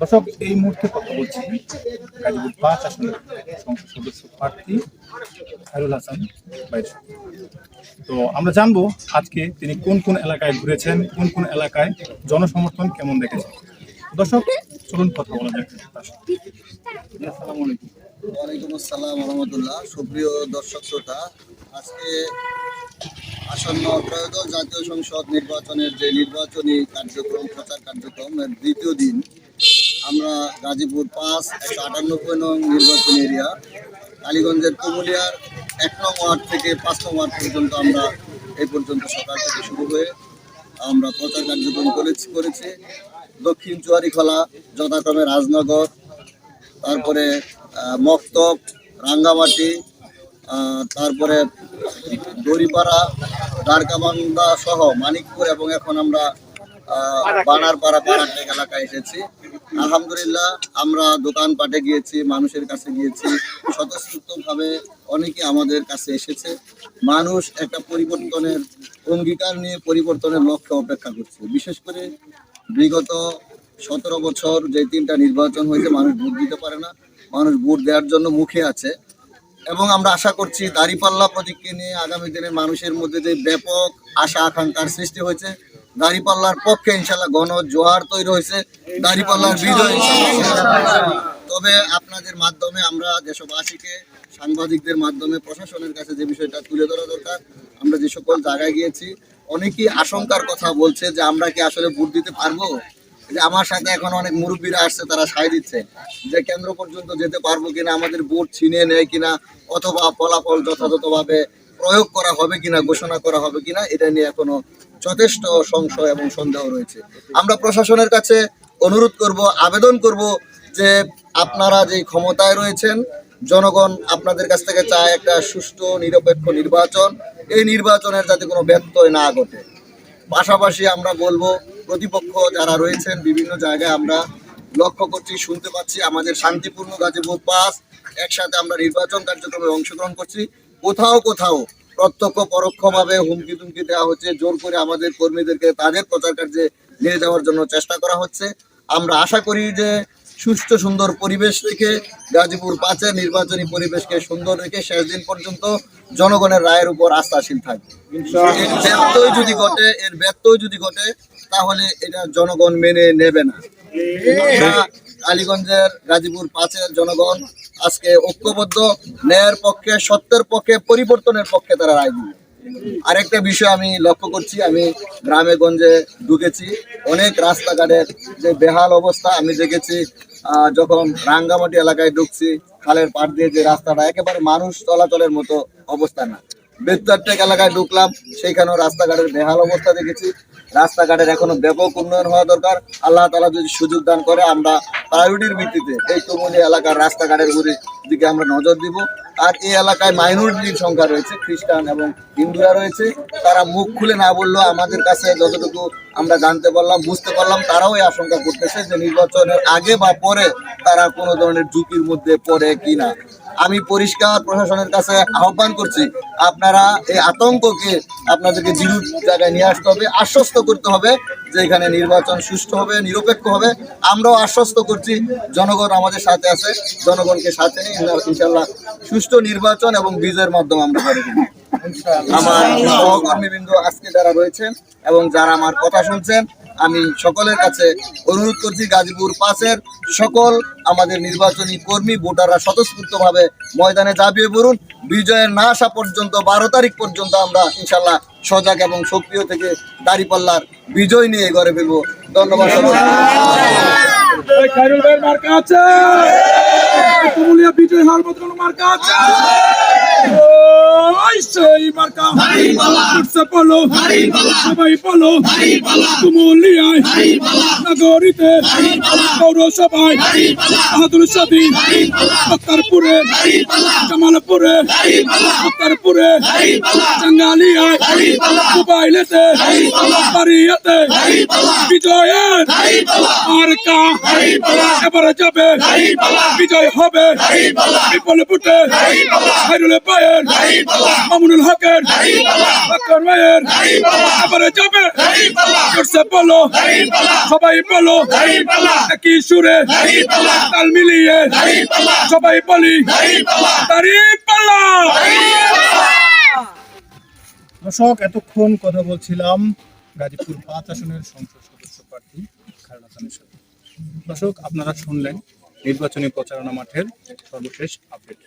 দর্শক, এই মুহূর্তে কথা বলছি গাজীপুর পাঁচ আসনের সংসদ সদস্য প্রার্থী খায়রুল হাসান ভাইয়ের তো আমরা জানব আজকে তিনি কোন কোন এলাকায় ঘুরেছেন, কোন কোন এলাকায় জনসমর্থন কেমন দেখেছেন। দর্শক, চলুন কথা বলা যাক। আসসালামু ওয়ালাইকুম আসসালাম রহমতুল্লাহ। সুপ্রিয় দর্শক শ্রোতা, আজকে আসন্ন ত্রয়োদশ জাতীয় সংসদ নির্বাচনের যে নির্বাচনী কার্যক্রম, প্রচার কার্যক্রমের দ্বিতীয় দিন আমরা গাজীপুর পাঁচ, একশো আটানব্বই নং নির্বাচন এরিয়া কালীগঞ্জের কুমুলিয়ার এক নং ওয়ার্ড থেকে পাঁচ নং ওয়ার্ড পর্যন্ত আমরা এই পর্যন্ত সকাল থেকে শুরু হয়ে আমরা প্রচার কার্যক্রম করেছি করেছি। দক্ষিণ চুয়ারিখলা, যথাক্রমে রাজনগর, তারপরে মক্তব, রাঙ্গামাটি তারপরে দড়িপাড়া, দ্বারকাবান্ধা সহ মানিকপুর এবং এখন আমরা বানারপাড়া পাড়াটেক এলাকায় এসেছি। আলহামদুলিল্লাহ আমরা দোকানপাটে গিয়েছি মানুষের কাছে গিয়েছি। স্বতঃস্ফূর্তভাবে অনেকে আমাদের কাছে এসেছে। মানুষ একটা পরিবর্তনের অঙ্গীকার নিয়ে পরিবর্তনের লক্ষ্যে অপেক্ষা করছে। বিশেষ করে বিগত সতেরো বছর যে তিনটা নির্বাচন হয়েছে মানুষ ভোট দিতে পারে না। মানুষ ভোট দেওয়ার জন্য মুখে আছে। এবং আমরা আশা করছি দাঁড়িপাল্লা প্রতীককে নিয়ে আগামী দিনে মানুষের মধ্যে যে ব্যাপক আশা আকাঙ্ক্ষার সৃষ্টি হয়েছে দাঁড়িপাল্লার পক্ষে ইনশাল্লাহ গণ জোয়ার তৈরি হয়েছে। দাঁড়িপাল্লার বিজয় তবে আপনাদের মাধ্যমে আমরা দেশবাসীকে, সাংবাদিকদের মাধ্যমে, প্রশাসনের কাছে যে বিষয়টা তুলে ধরা দরকার, আমরা যে সকল জায়গায় গিয়েছি, অনেকেই আশঙ্কার কথা বলছে যে আমরা কি আসলে ভোট দিতে পারব? যে আমার সাথে এখন অনেক মুরব্বীরা আসছে, তারা সায় দিচ্ছে যে কেন্দ্র পর্যন্ত যেতে পারব কিনা, আমাদের ভোট ছিনিয়ে নেয় কিনা, অথবা ফলাফল যথাযথভাবে প্রয়োগ করা হবে কিনা, ঘোষণা করা হবে কিনা, এটা নিয়ে এখনও যথেষ্ট সংশয় এবং সন্দেহ রয়েছে। আমরা প্রশাসনের কাছে অনুরোধ করব, আবেদন করব যে আপনারা যে ক্ষমতায় রয়েছেন, জনগণ আপনাদের কাছ থেকে চায় একটা সুষ্ঠু, নিরপেক্ষ নির্বাচন। এই নির্বাচনের যাতে কোনো ব্যত্যয় না ঘটে। পাশাপাশি আমরা বলব, প্রতিপক্ষ যারা রয়েছেন, বিভিন্ন জায়গায় আমরা লক্ষ্য করছি, শুনতে পাচ্ছি, আমাদের শান্তিপূর্ণ গাজীপুর পাস, একসাথে আমরা নির্বাচন কার্যক্রমে অংশগ্রহণ করছি। কোথাও কোথাও প্রত্যক্ষ পরোক্ষভাবে হুমকি তুমকি দেওয়া হচ্ছে। জোর করে আমাদের কর্মীদেরকে তাদের প্রচার কার্যে নিয়ে যাওয়ার জন্য চেষ্টা করা হচ্ছে। আমরা আশা করি যে সুস্থ সুন্দর পরিবেশ রেখে গাজীপুর পাঁচের নির্বাচনী পরিবেশকে সুন্দর রেখে শেষ দিন পর্যন্ত জনগণের রায়ের উপর আস্থাশীল থাকবে। এর ব্যত্যয় যদি ঘটে এর ব্যত্যয় যদি ঘটে তাহলে এটা জনগণ মেনে নেবে না। আমরা কালীগঞ্জের গাজীপুর পাঁচের জনগণ আজকে ঐক্যবদ্ধ, ন্যায়ের পক্ষে, সত্যের পক্ষে, পরিবর্তনের পক্ষে তারা রায় দিবে। আরেকটা বিষয় আমি লক্ষ্য করছি, আমি গ্রামে গঞ্জে ঢুকেছি। অনেক রাস্তাঘাটের যে বেহাল অবস্থা, আমি দেখেছি যখন রাঙ্গামাটি এলাকায় ঢুকছি, খালের পাড় দিয়ে যে রাস্তাটা, একেবারে মানুষ চলাচলের মতো অবস্থা না। বেত্তারটেক এলাকায় ঢুকলাম, সেইখানেও রাস্তাঘাটের বেহাল অবস্থা দেখেছি। রাস্তাঘাটের এখনও ব্যাপক উন্নয়ন হওয়া দরকার। আল্লাহ তালা যদি সুযোগ দান করে, আমরা প্রায়োরিটির ভিত্তিতে এই তুমুলি এলাকার রাস্তাঘাটের দিকে আমরা নজর দিব। আর এই এলাকায় মাইনরিটির সংখ্যা রয়েছে, খ্রিস্টান এবং হিন্দুরা রয়েছে। তারা মুখ খুলে না বললেও আমাদের কাছে যতটুকু আমরা জানতে পারলাম, বুঝতে পারলাম, তারাও এই আশঙ্কা করতেছে যে নির্বাচনের আগে বা পরে তারা কোনো ধরনের ঝুঁকির মধ্যে পড়ে কিনা। আমি পরিষ্কার প্রশাসনের কাছে আহ্বান করছি আপনারা এই আতঙ্ককে আপনাদেরকে বিরূপ জায়গায় নিয়ে আসতে হবে আশ্বস্ত করতে হবে যে এখানে নির্বাচন সুষ্ঠু হবে নিরপেক্ষ হবে। আমরাও আশ্বস্ত করছি জনগণ আমাদের সাথে আছে জনগণকে সাথে নিয়ে ইনশাল্লাহ সুষ্ঠু নির্বাচন এবং বিজয়ের মাধ্যমে আমরা করে দেব আমার সহকর্মীবৃন্দ আজকে যারা রয়েছেন এবং যারা আমার কথা শুনছেন আমি সকলের কাছে অনুরোধ করছি গাজীপুর পাশের সকল আমাদের নির্বাচনী কর্মী, ভোটাররা স্বতঃস্ফূর্তভাবে ময়দানে ঝাঁপিয়ে পড়ুন। বিজয়ের না আসা পর্যন্ত, বারো তারিখ পর্যন্ত আমরা ইনশাল্লাহ সজাগ এবং সক্রিয় থেকে দাঁড়িপাল্লার বিজয় নিয়ে গড়ে ফেলব। ধন্যবাদ আছে। বিজয় হওয়ার মার্কা আছে? মার্কা উঠছে বলো সবাই বলো কুমুলিয়ায় নগরীতে পৌরসভায় বাহাদুর সাদি আক্তারপুরে জামালপুরে আক্তারপুরে জাঙ্গালিয়ায় মোবাইলেতে বাড়িয়াতে বিজয়ের মার্কা এবারে যাবে বিজয় হবে বিপলে পুটে হাইরুলে পায়ের মামুনুল হকের হকের ভাইয়ের এবারে যাবে। জোরসে বলো সবাই বলো একই সুরে তাল মিলিয়ে সবাই বলি পাল্লা। দর্শক এতক্ষণ কথা বলছিলাম গাজীপুর পাঁচ আসনের সংসদ সদস্য প্রার্থী খায়রুল হাসানের সাথে। দর্শক আপনারা শুনলেন নির্বাচনী প্রচারণা মাঠের সর্বশেষ আপডেট।